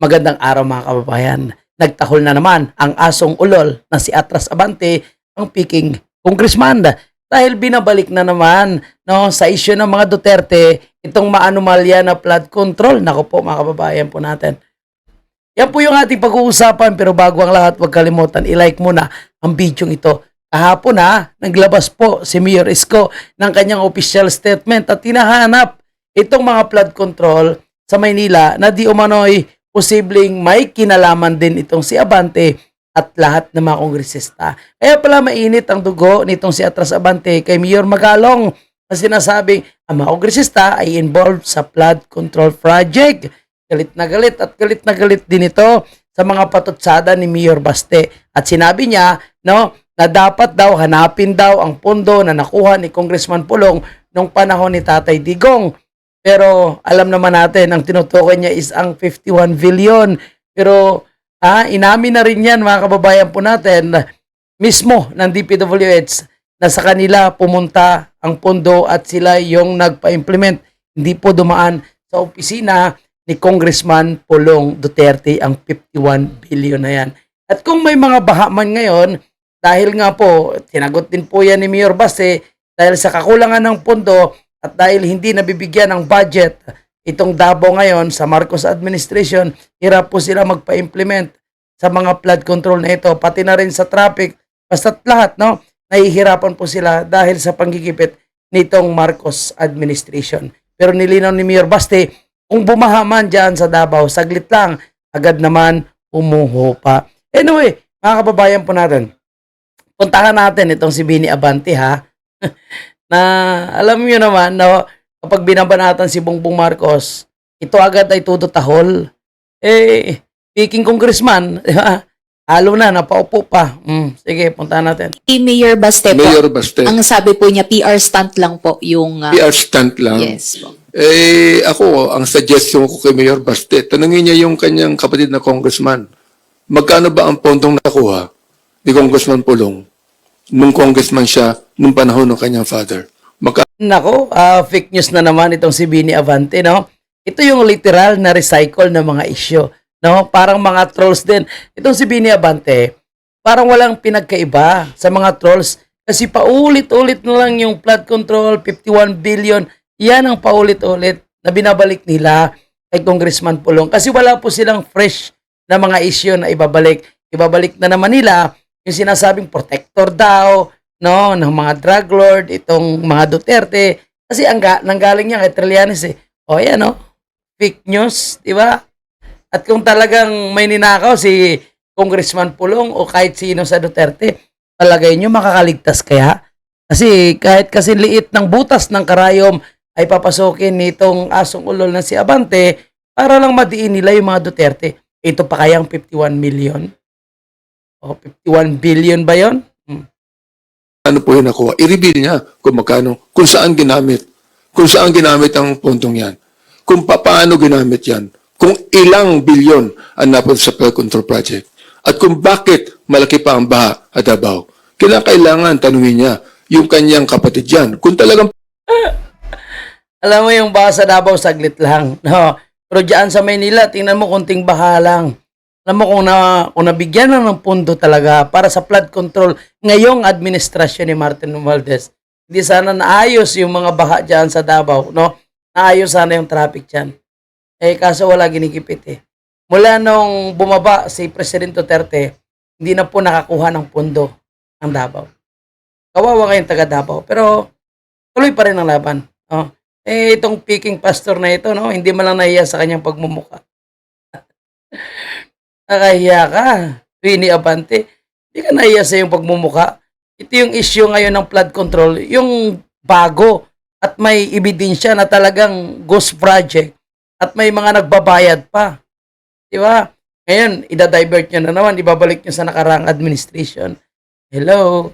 Magandang araw mga kababayan. Nagtahol na naman ang asong ulol na si Atras Abante, ang piking congressman. Dahil binabalik na naman no, sa isyu ng mga Duterte itong maanumalya na flood control. Nako po mga kababayan po natin. Yan po yung ating pag-uusapan pero bago ang lahat huwag kalimutan i-like muna ang video ito. Kahapon ha, naglabas po si Mayor Isko ng kanyang official statement at tinahanap itong mga flood control sa Maynila na di umano'y posibleng may kinalaman din itong si Abante at lahat ng mga kongresista. Kaya pala mainit ang dugo nitong si Atras Abante kay Mayor Magalong na sinasabing ang mga kongresista ay involved sa flood control project. Galit na galit at galit na galit din ito sa mga patutsada ni Mayor Baste. At sinabi niya no, na dapat daw hanapin daw ang pondo na nakuha ni Congressman Pulong nung panahon ni Tatay Digong. Pero alam naman natin, ang tinutukoy niya is ang 51 billion. Pero ah, inamin na rin yan mga kababayan po natin mismo ng DPWH na sa kanila pumunta ang pondo at sila yung nagpa-implement. Hindi po dumaan sa opisina ni Congressman Pulong Duterte ang 51 billion na yan. At kung may mga baha man ngayon, dahil nga po, tinagot din po yan ni Mayor Baste, dahil sa kakulangan ng pondo at dahil hindi nabibigyan ng budget itong Davao ngayon sa Marcos administration, hirap po sila magpa-implement sa mga flood control na ito, pati na rin sa traffic, basta't lahat, no? Nahihirapan po sila dahil sa panggigipit nitong Marcos administration. Pero nilinaw ni Mayor Baste, kung bumaha man dyan sa Davao, saglit lang, agad naman umuho pa. Anyway, mga kababayan po natin, puntahan natin itong si Bini Abante ha. na alam niyo naman na kapag binabanatan si Bongbong Marcos, ito agad ay tudo tahol. Eh, speaking congressman, di ba? Halo na, napaupo pa. Mm, sige, puntahan natin. Si Mayor Baste po, Mayor Baste, ang sabi po niya, PR stunt lang po yung... ah, PR stunt lang. yes po. Eh, ako, ang suggestion ko kay Mayor Baste, tanungin niya yung kanyang kapatid na congressman, magkano ba ang pondong nakuha ni Congressman Pulong nung congressman siya nung panahon ng kanyang father? Magkano Nako, ah, fake news na naman itong si Bini Avante, no? Ito yung literal na recycle ng mga issue, no? Parang mga trolls din. Itong si Bini Avante, parang walang pinagkaiba sa mga trolls kasi paulit-ulit na lang yung flood control, 51 billion, yan ang paulit-ulit na binabalik nila kay Congressman Pulong kasi wala po silang fresh na mga issue na ibabalik. Ibabalik na naman nila yung sinasabing protector daw, no, ng mga drug lord, itong mga Duterte. Kasi ang ga- nanggaling niya kay Trillanes eh. O yan, no? Fake news, di ba? At kung talagang may ninakaw si Congressman Pulong o kahit sino sa Duterte, palagay nyo makakaligtas kaya? Kasi kahit kasi liit ng butas ng karayom ay papasukin nitong asong ulol na si Abante para lang madiin nila yung mga Duterte. Ito pa kayang 51 million? O 51 billion ba yon? Hmm. po yung nakuha? I-reveal niya kung magkano, kung saan ginamit, kung saan ginamit ang pondong yan, kung pa- paano ginamit yan, kung ilang bilyon ang napunta sa flood control project, at kung bakit malaki pa ang baha at Davao. Kailangan tanungin niya yung kanyang kapatid yan. Kung talagang Alam mo yung baha sa Davao, saglit lang. No? Pero dyan sa Maynila, tingnan mo kunting baha lang. Alam mo kung, na, kung nabigyan na ng pundo talaga para sa flood control ngayong administrasyon ni Martin Romualdez, hindi sana naayos yung mga baha dyan sa Davao, no? Naayos sana yung traffic dyan. Eh, kaso wala ginikipit eh. Mula nung bumaba si President Duterte, hindi na po nakakuha ng pundo ang Davao. Kawawa kayong taga Davao. Pero tuloy pa rin ang laban. Oh. Eh, itong picking pastor na ito, no? Hindi man lang nahiya sa kanyang pagmumuka. Nakahiya ka. Winnie Abante. Hindi ka nahiya sa iyong pagmumuka. Ito yung issue ngayon ng flood control. Yung bago. At may ebidensya na talagang ghost project. At may mga nagbabayad pa. Di ba? Ngayon, ida-divert nyo na naman. Ibabalik nyo sa nakarang administration. Hello?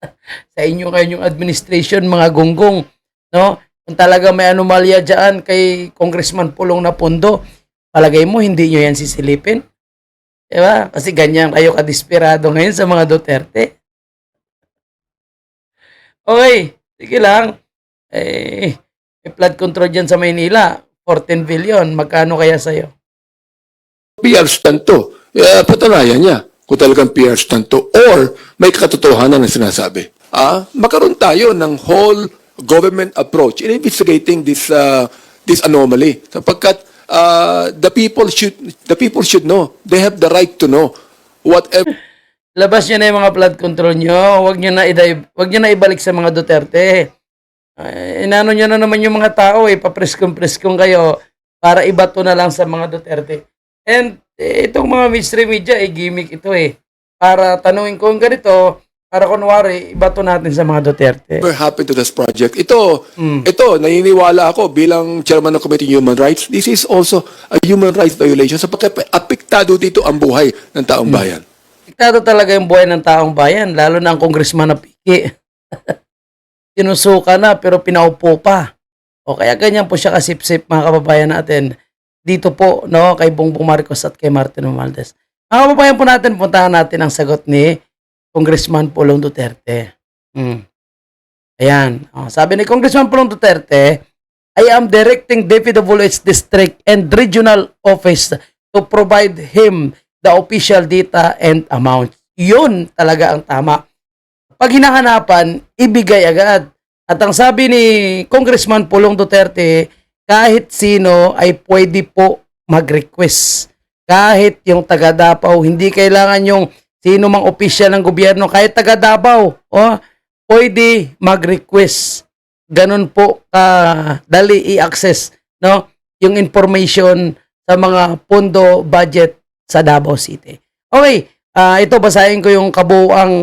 sa inyo ngayon yung administration, mga gonggong. No? Kung talaga may anomalya dyan kay Congressman Pulong na Pundo, palagay mo hindi nyo yan sisilipin? Diba? Kasi ganyan kayo kadesperado ngayon sa mga Duterte. Okay, sige lang. Eh, may flood control dyan sa Maynila. 14 billion. Magkano kaya sa'yo? PR stunt to. Eh, patanayan niya kung talagang PR stunt to or may katotohanan na sinasabi. Ah, magkaroon tayo ng whole government approach in investigating this uh, this anomaly sapagkat uh, the people should the people should know they have the right to know whatever Labas nyo na yung mga flood control nyo. Huwag nyo na, iday, huwag nyo na ibalik sa mga Duterte. Ay, inano nyo na naman yung mga tao eh. Papreskong-preskong kayo para ibato na lang sa mga Duterte. And eh, itong mga mainstream media, eh, gimmick ito eh. Para tanungin ko yung ganito, para kunwari, ibato natin sa mga Duterte. happened to this project. Ito, Mm. ito, naniniwala ako bilang chairman ng Committee on Human Rights, this is also a human rights violation sapagkat apektado dito ang buhay ng taong bayan. Diktado talaga yung buhay ng taong bayan, lalo na ang congressman na piki. Sinusuka na pero pinaupo pa. O kaya ganyan po siya kasipsip mga kababayan natin. Dito po, no, kay Bongbong Marcos at kay Martin Romualdez. Mga kababayan po natin, puntahan natin ang sagot ni Congressman Pulong Duterte. Hmm. Ayan. O, sabi ni Congressman Pulong Duterte, I am directing DPWH District and Regional Office to provide him the official data and amount. Yun talaga ang tama. Pag hinahanapan, ibigay agad. At ang sabi ni Congressman Pulong Duterte, kahit sino ay pwede po mag-request. Kahit yung taga Davao, hindi kailangan yung sino mang opisyal ng gobyerno, kahit taga Davao, oh, pwede mag-request. Ganun po ka dali i-access no yung information sa mga pondo budget sa Davao City. Okay, ah, ito basahin ko yung kabuang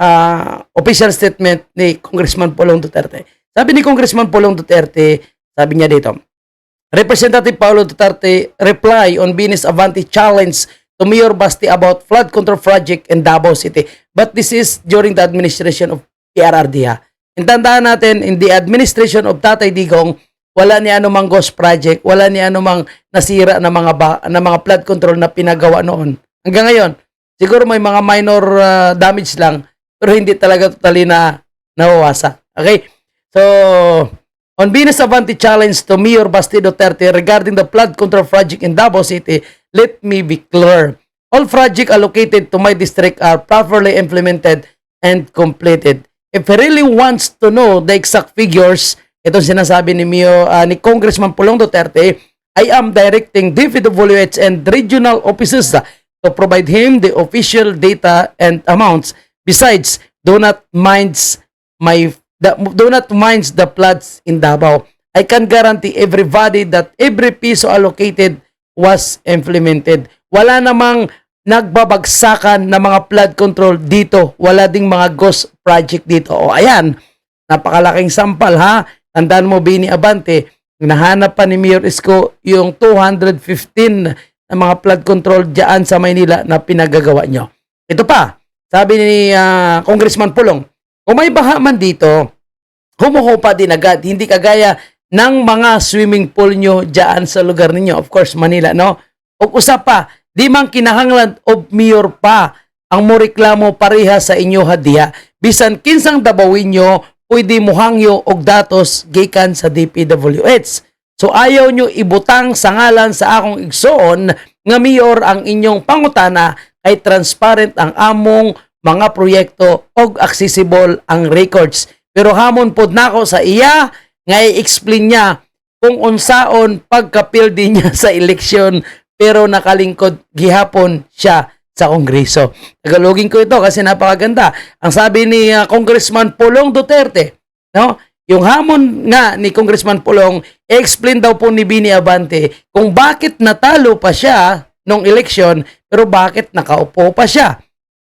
ah, official statement ni Congressman Polong Duterte. Sabi ni Congressman Polong Duterte, sabi niya dito, Representative Paulo Duterte reply on Binis Avanti challenge to Mayor Basti about flood control project in Davao City. But this is during the administration of PRRD ha. Intandaan natin, in the administration of Tatay Digong, wala ni anumang ghost project, wala ni anumang nasira na mga ba, na mga flood control na pinagawa noon. Hanggang ngayon, siguro may mga minor uh, damage lang, pero hindi talaga totally na nawawasak. Okay? So, on Venus Avanti challenge to Mayor Basti Duterte regarding the flood control project in Davao City, let me be clear. All projects allocated to my district are properly implemented and completed. If he really wants to know the exact figures, ito sinasabi ni Mio, ah, ni Congressman Pulong Duterte, I am directing DPWH and regional offices ah, to provide him the official data and amounts. Besides, do not minds my the, do not mind the floods in Davao. I can guarantee everybody that every piso allocated was implemented. Wala namang nagbabagsakan na mga flood control dito. Wala ding mga ghost project dito. O ayan, napakalaking sampal ha. Tandaan mo, Bini Abante, nahanap pa ni Mayor Isko yung 215 na mga flood control dyan sa Maynila na pinagagawa nyo. Ito pa, sabi ni ah, Congressman Pulong, kung may baha man dito, humuhupa din agad. Hindi kagaya ng mga swimming pool nyo dyan sa lugar ninyo. Of course, Manila, no? O usap pa, di man kinahanglan of mayor pa ang mo reklamo pareha sa inyo hadiya. Bisan kinsang dabawin nyo, pwede mo hangyo og datos gikan sa DPWH. So ayaw nyo ibutang sa ngalan sa akong igsoon nga mayor ang inyong pangutana kay transparent ang among mga proyekto og accessible ang records. Pero hamon pod nako sa iya nga i-explain niya kung unsaon pagkapildi niya sa eleksyon pero nakalingkod gihapon siya sa Kongreso. Tagalogin ko ito kasi napakaganda. Ang sabi ni uh, Congressman Pulong Duterte, no? Yung hamon nga ni Congressman Pulong, explain daw po ni Bini Abante kung bakit natalo pa siya nung eleksyon pero bakit nakaupo pa siya.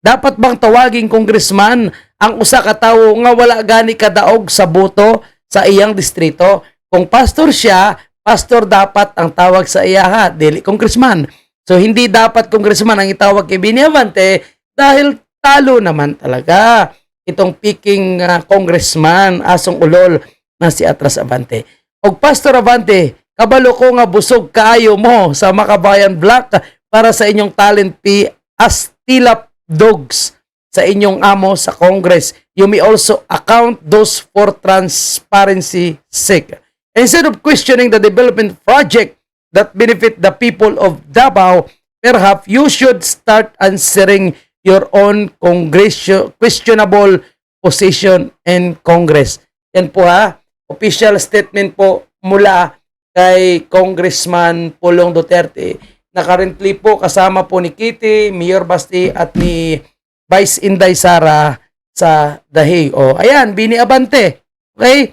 Dapat bang tawaging congressman ang usa ka tawo nga wala gani kadaog sa boto sa iyang distrito? Kung pastor siya, pastor dapat ang tawag sa iya ha, dili congressman. So hindi dapat congressman ang itawag kay Bini Abante dahil talo naman talaga itong picking ah, congressman asong ulol na si Atras Abante. Og Pastor Abante, kabalo ko nga busog kaayo mo sa Makabayan Black para sa inyong talent P as tilap dogs sa inyong amo sa Congress. You may also account those for transparency sake. Instead of questioning the development project that benefit the people of Davao, perhaps you should start answering your own questionable position in Congress. Yan po ha, official statement po mula kay Congressman Pulong Duterte na currently po kasama po ni Kitty, Mayor Basti at ni Vice Inday Sara sa Dahig. O, ayan, Bini Abante. Okay?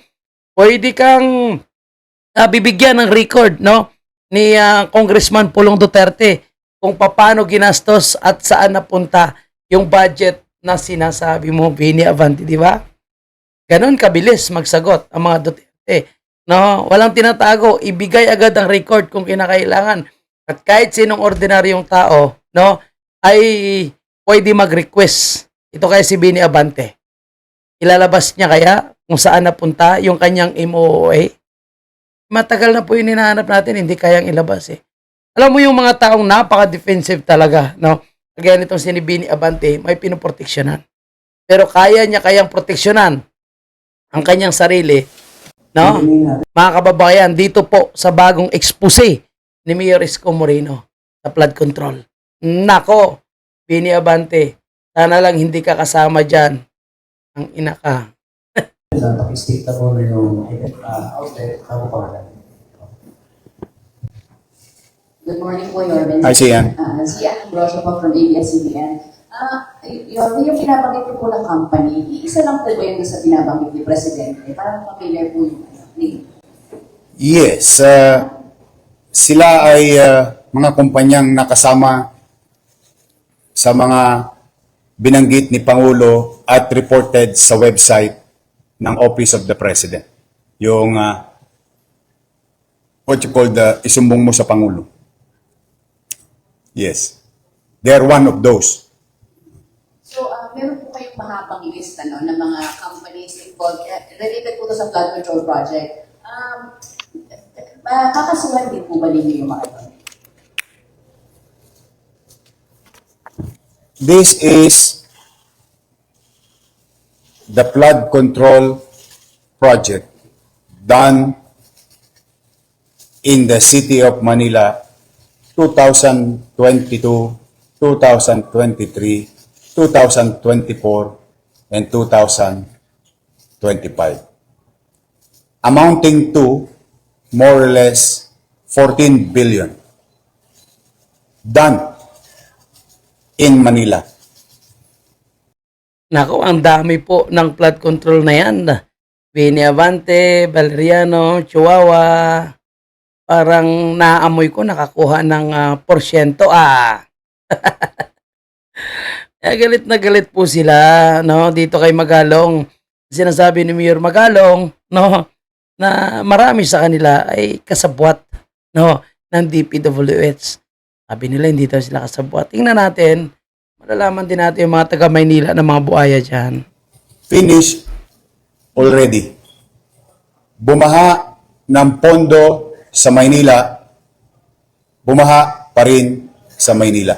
Pwede kang ah, bibigyan ng record, no? Ni ah, Congressman Pulong Duterte kung paano ginastos at saan napunta yung budget na sinasabi mo, Bini Abante, di ba? Ganon kabilis magsagot ang mga Duterte. No, walang tinatago, ibigay agad ang record kung kinakailangan. At kahit sinong ordinaryong tao, no, ay pwede mag-request. Ito kaya si Bini Abante. Ilalabas niya kaya kung saan napunta yung kanyang MOOA. Matagal na po yung hinahanap natin, hindi kayang ilabas eh. Alam mo yung mga taong napaka-defensive talaga, no? Kaya nitong si Bini Abante, may pinoproteksyonan. Pero kaya niya kayang proteksyonan ang kanyang sarili, no? Mga kababayan, dito po sa bagong expose ni Mayor Isko Moreno sa flood control. Nako, Bini Abante, sana lang hindi ka kasama dyan. Ang ina ka. na paki-state na yung uh, outlet, ako pangalan. Good morning po, Yorben. Hi, Sian. Uh, si Ann Ambrosio po from ABS-CBN. Ah, Yorben, yung pinabanggit po po ng company, isa lang po ba yung sa pinabanggit ni Presidente? Parang familiar po yung name. Yes, uh, sila ay uh, mga kumpanyang nakasama sa mga binanggit ni Pangulo at reported sa website ng Office of the President. Yung uh, what you call the isumbong mo sa Pangulo. Yes. They are one of those. So, ah, meron po kayong mahabang list ano, ng mga companies involved, eh, related po to sa flood control project. Um, uh, kakasuhan din po ba ninyo yung mga ito? This is the flood control project done in the city of Manila 2022, 2023, 2024, and 2025. Amounting to more or less 14 billion. Done in Manila. Nako, ang dami po ng flood control na yan. Bini Avante, Valeriano, Chihuahua. Parang naamoy ko nakakuha ng ah, porsyento ah. eh, galit na galit po sila, no? Dito kay Magalong. Sinasabi ni Mayor Magalong, no? Na marami sa kanila ay kasabwat, no? Ng DPWH. Sabi nila hindi daw sila kasabwat. Tingnan natin, malalaman din natin yung mga taga Maynila ng mga buhaya dyan. finished already. Bumaha ng pondo sa Maynila, bumaha pa rin sa Maynila.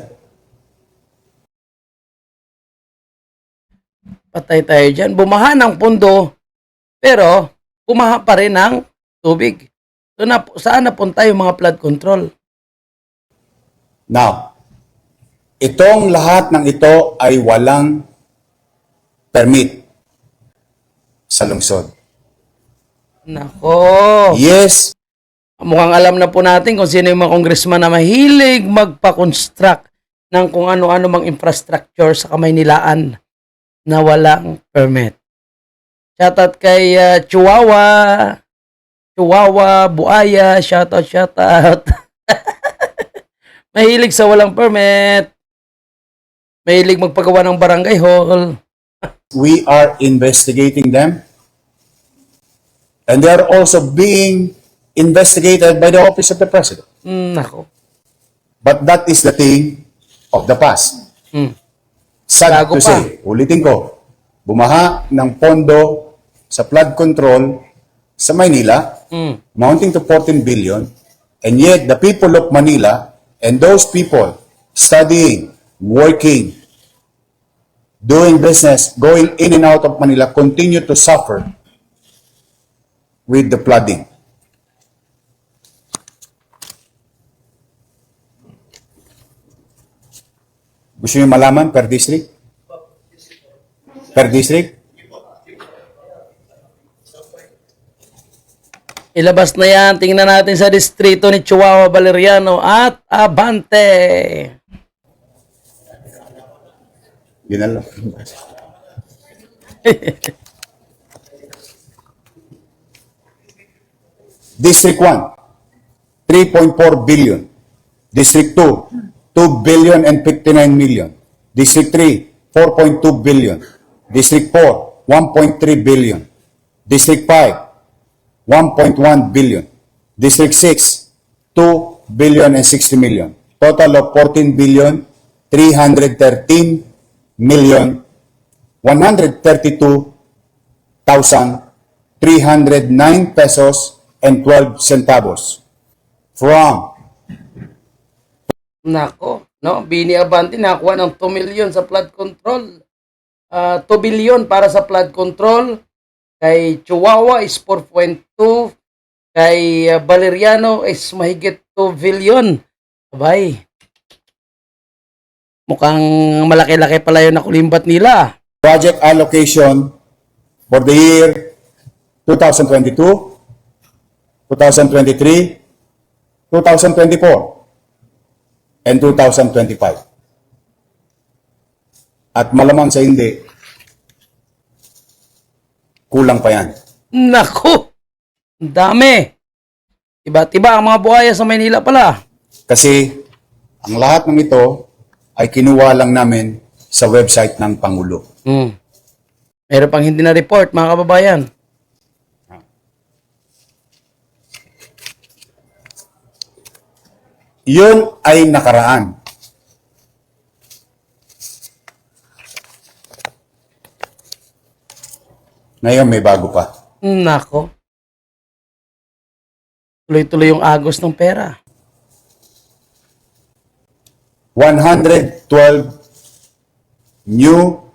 Patay tayo dyan. Bumaha ng pundo, pero bumaha pa rin ng tubig. So na, saan napunta yung mga flood control? Now, itong lahat ng ito ay walang permit sa lungsod. Nako. Yes, Mukhang alam na po natin kung sino yung mga congressman na mahilig magpa-construct ng kung ano-ano mang infrastructure sa Kamaynilaan na walang permit. Shoutout kay uh, Chihuahua, Chihuahua, Buaya, shoutout, shoutout. mahilig sa walang permit. Mahilig magpagawa ng barangay hall. we are investigating them. And they are also being investigated by the Office of the President. Mm, nako. But that is the thing of the past. Mm. Sad Bago to pa. say, ulitin ko, bumaha ng pondo sa flood control sa Maynila, mm. amounting to 14 billion, and yet the people of Manila and those people studying, working, doing business, going in and out of Manila continue to suffer with the flooding. Gusto niyo malaman per district? Per district? Ilabas na yan. Tingnan natin sa distrito ni Chihuahua Valeriano at Abante. Lang. District 1, 3.4 billion. District 2, 2 billion and 59 million. District 3, 4.2 billion. District 4, 1.3 billion. District 5, 1.1 billion. District 6, 2 billion and 60 million. Total of 14 billion, 313 million, 132,309 pesos and 12 centavos from Nako, no? Bini Abante nakuha ng 2 million sa flood control. Ah, 2 billion para sa flood control. Kay Chihuahua is 4.2. Kay ah, Valeriano is mahigit 2 billion. Abay. Mukhang malaki-laki pala yung nakulimbat nila. project allocation for the year 2022, 2023, 2024, and 2025. At malamang sa hindi, kulang pa yan. Ang dami! Iba-tiba ang mga buhaya sa Maynila pala. Kasi ang lahat ng ito ay kinuha lang namin sa website ng Pangulo. Hmm. Meron pang hindi na-report, mga kababayan. Yun ay nakaraan. Ngayon may bago pa. Nako. Tuloy-tuloy yung agos ng pera. 112 new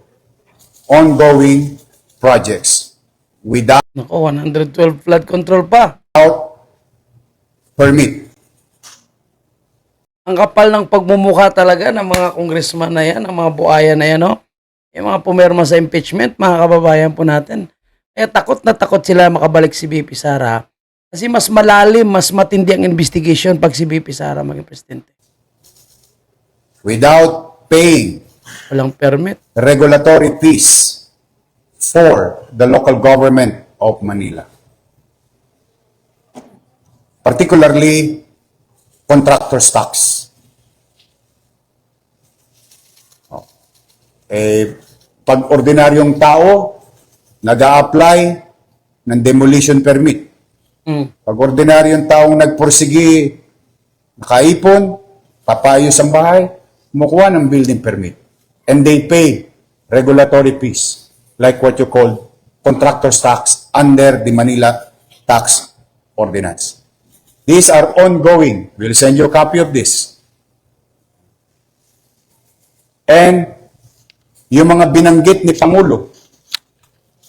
ongoing projects without Nako, 112 flood control pa. permit. Ang kapal ng pagmumukha talaga ng mga congressman na yan, ng mga buhaya na yan, no? Yung mga pumirma sa impeachment, mga kababayan po natin. Kaya takot na takot sila makabalik si BP Sara. Kasi mas malalim, mas matindi ang investigation pag si BP Sara maging presidente. Without paying Walang permit. regulatory fees for the local government of Manila. Particularly contractor's tax. Oh. Eh, pag ordinaryong tao, nag apply ng demolition permit. Mm. Pag ordinaryong taong nagpursigi, nakaipon, papayos ang bahay, kumukuha ng building permit. And they pay regulatory fees, like what you call contractor's tax under the Manila Tax Ordinance. These are ongoing. We'll send you a copy of this. And yung mga binanggit ni Pangulo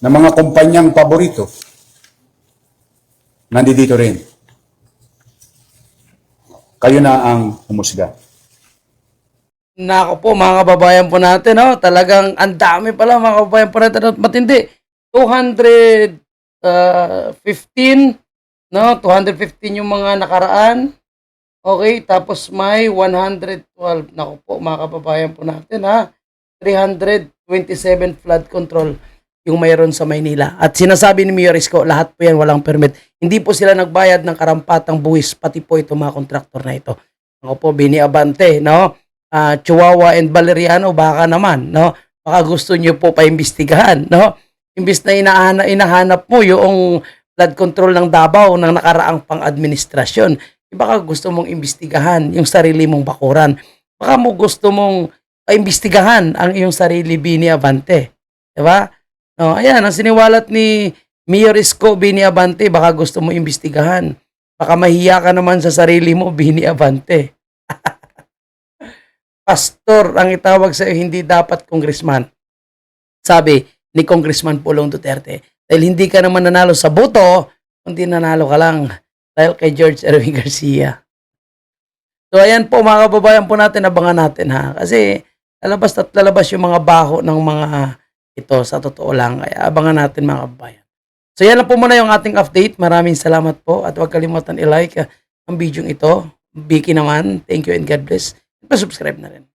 na mga kumpanyang paborito, nandito rin. Kayo na ang humusga. Nako po, mga kababayan po natin, no? talagang ang dami pala mga kababayan po natin at matindi. 215, no? 215 yung mga nakaraan. Okay, tapos may 112. Nako po, mga kababayan po natin, ha? 327 flood control yung mayroon sa Maynila. At sinasabi ni Mayor Isko, lahat po yan walang permit. Hindi po sila nagbayad ng karampatang buwis, pati po ito mga kontraktor na ito. Ako po, Bini Abante, no? Ah, Chihuahua and Valeriano, baka naman, no? Baka gusto niyo po paimbestigahan, no? Imbis na inahanap, inahanap mo yung flood control ng Davao ng nakaraang pang-administrasyon, eh, baka gusto mong imbestigahan yung sarili mong bakuran. Baka mo gusto mong paimbestigahan ang iyong sarili, Bini Abante. Diba? No, ayan, ang siniwalat ni Mayor Isko, Bini Abante, baka gusto mo imbestigahan. Baka mahiya ka naman sa sarili mo, Bini Abante. Pastor ang itawag sa hindi dapat congressman. Sabi ni Congressman Pulong Duterte, dahil hindi ka naman nanalo sa boto, kundi nanalo ka lang dahil kay George Erwin Garcia. So ayan po mga kababayan po natin, abangan natin ha. Kasi lalabas at lalabas yung mga baho ng mga ito sa totoo lang. Kaya abangan natin mga kabayan. So yan lang po muna yung ating update. Maraming salamat po at huwag kalimutan i-like uh, ang video ito. Vicky naman, thank you and God bless. Pa-subscribe na rin.